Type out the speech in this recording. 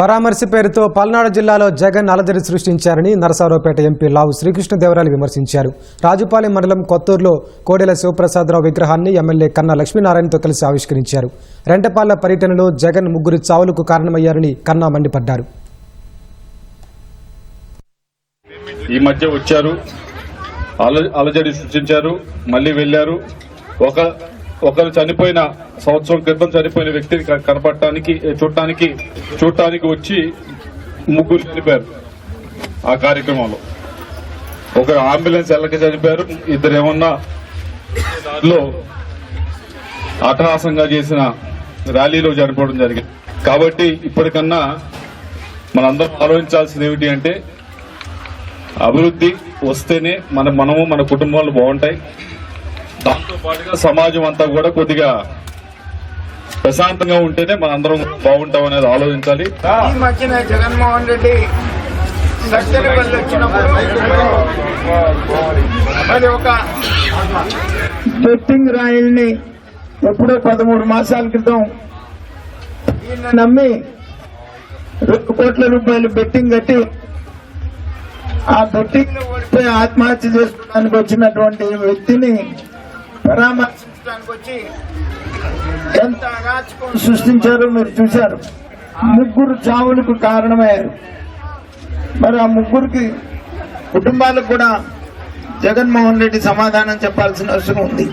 పరామర్శ పేరుతో పల్నాడు జిల్లాలో జగన్ అలజడి సృష్టించారని నరసారావుపేట ఎంపీ లావు శ్రీకృష్ణదేవరాయలు విమర్శించారు. రాజుపాలెం మండలం కొత్తూరులో కోడెల శివప్రసాదరావు విగ్రహాన్ని ఎమ్మెల్యే కన్నా లక్ష్మీనారాయణతో కలిసి ఆవిష్కరించారు. రెంటపాళ్ళ పర్యటనలో జగన్ ముగ్గురు చావులకు కారణమయ్యారని కన్నా మండిపడ్డారు. ఈ మధ్య వచ్చారు. అల- అలజడి సృష్టించారు. మళ్ళీ వెళ్ళారు. ఒక ఒకరు చనిపోయిన సంవత్సరం క్రితం చనిపోయిన వ్యక్తిని కనపడటానికి చూడటానికి చూడటానికి వచ్చి ముగ్గురు చనిపోయారు ఆ కార్యక్రమంలో. ఒకరు అంబులెన్స్ ఎల్లక చనిపోయారు ఇద్దరు ఏమన్నా దారిలో అటహాసంగా చేసిన ర్యాలీలో చనిపోవడం జరిగింది. కాబట్టి ఇప్పటికన్నా మనందరం ఆలోచించాల్సింది ఏమిటి అంటే అభివృద్ధి వస్తేనే మన మనము మన కుటుంబాలు బాగుంటాయి. దాంతో పాటుగా సమాజం అంతా కూడా కొద్దిగా ప్రశాంతంగా ఉంటేనే మనందరం బాగుంటాం అనేది ఆలోచించాలి. ఈ మధ్యన జగన్మోహన్ రెడ్డి సర్జరీ వల్ల వచ్చినప్పుడు మరి ఒక బెట్టింగ్ రాయిల్ని ఎప్పుడో పదమూడు మాసాల క్రితం నమ్మి రెండు కోట్ల రూపాయలు బెట్టింగ్ కట్టి ఆ బెట్టింగ్లో ఓడిపోయి ఆత్మహత్య చేసుకోవడానికి వచ్చినటువంటి వ్యక్తిని పరామర్శించడానికి వచ్చి ఎంత అరాచకం సృష్టించారో మీరు చూశారు. ముగ్గురు చావులకు కారణమయ్యారు. మరి ఆ ముగ్గురికి కుటుంబాలకు కూడా జగన్మోహన్ రెడ్డి సమాధానం చెప్పాల్సిన అవసరం ఉంది.